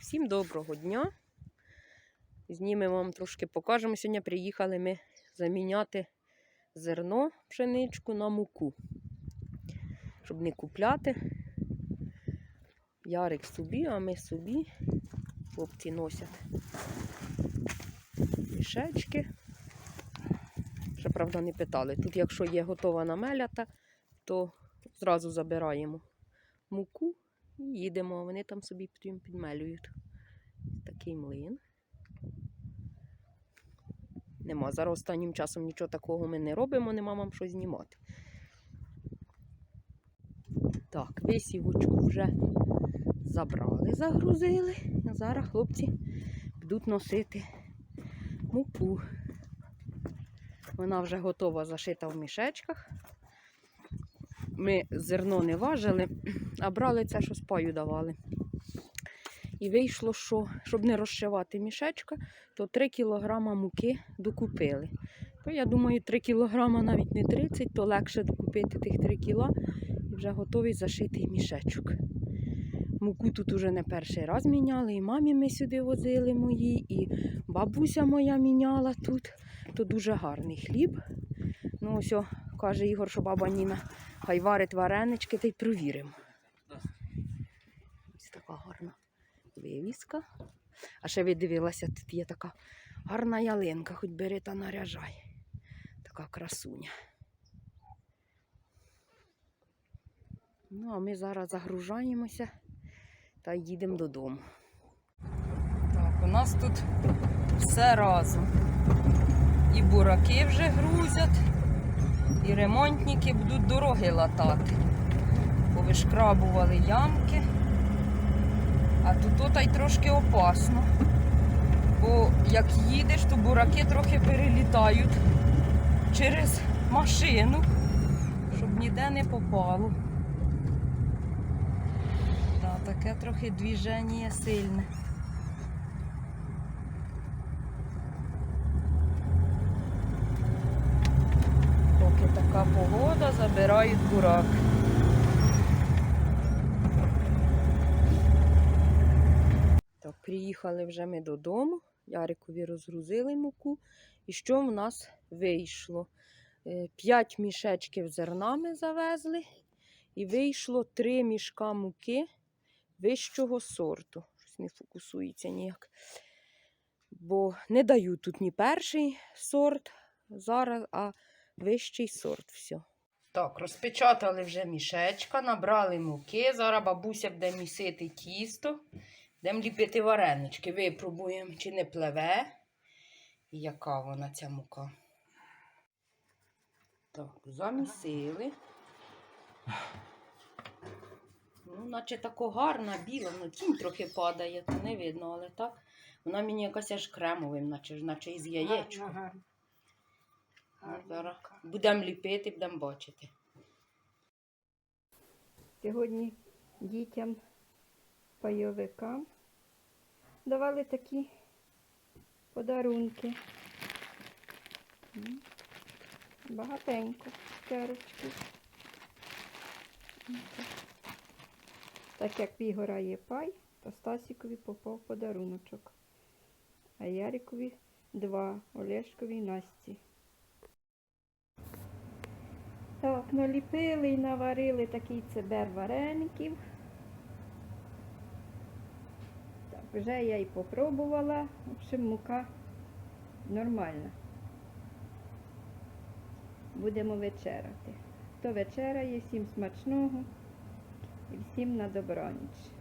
Всім доброго дня. Знімемо вам трошки покажемо. Сьогодні приїхали ми заміняти зерно, пшеничку на муку. Щоб не купляти. Ярик собі, а ми собі. Хлопці носять мішечки. Ще, правда, не питали. Тут, якщо є готова намелята, то зразу забираємо муку їдемо, вони там собі підмелюють. Такий млин. Нема. Зараз останнім часом нічого такого ми не робимо, нема вам що знімати. Так, висівочку вже забрали, загрузили. Зараз хлопці будуть носити муку. Вона вже готова зашита в мішечках. Ми зерно не важили, а брали це, що з паю давали. І вийшло, що, щоб не розшивати мішечка, то 3 кг муки докупили. То я думаю, 3 кг навіть не 30, то легше докупити тих 3 кг і вже готовий зашитий мішечок. Муку тут уже не перший раз міняли, і мамі ми сюди возили мої, і бабуся моя міняла тут. То дуже гарний хліб. Ну, ось, каже Ігор, що баба Ніна хай варить варенички та й провіримо. Ось така гарна вивіска. А ще ви дивилася, тут є така гарна ялинка, хоч бери та наряжай. Така красуня. Ну, а ми зараз загружаємося та їдемо додому. Так, у нас тут все разом. І бураки вже грузять, і ремонтники будуть дороги латати. Повишкрабували ямки. А тут та й трошки опасно. Бо як їдеш, то бураки трохи перелітають через машину, щоб ніде не попало. Да, таке трохи движення сильне. Поки така погода, забирають бурак. Так, приїхали вже ми додому. Ярикові розгрузили муку. І що в нас вийшло? Е, П'ять мішечків зерна ми завезли. І вийшло три мішка муки вищого сорту. Щось не фокусується ніяк. Бо не даю тут ні перший сорт зараз, а вищий сорт. все. Так, розпечатали вже мішечка, набрали муки. Зараз бабуся буде місити тісто. Будемо ліпити варенички. Випробуємо, чи не пливе. І яка вона ця мука. Так, замісили. Ну, наче тако гарна, біла, ну тінь трохи падає, то не видно, але так. Вона мені якась аж кремовим, наче, наче із яєчком. Зараз будемо ліпити, будемо бачити. Сьогодні дітям, пайовикам давали такі подарунки. Багатенько цукерочки. М, так. Як в Ігора є пай, то Стасікові попав подаруночок. А Ярикові два, Олешкові і Насті. Так, наліпили і наварили такий цибер вареників. Так, вже я і попробувала. В общем, мука нормальна. Будемо вечеряти. Хто вечеряє, всім смачного і всім на добраніч.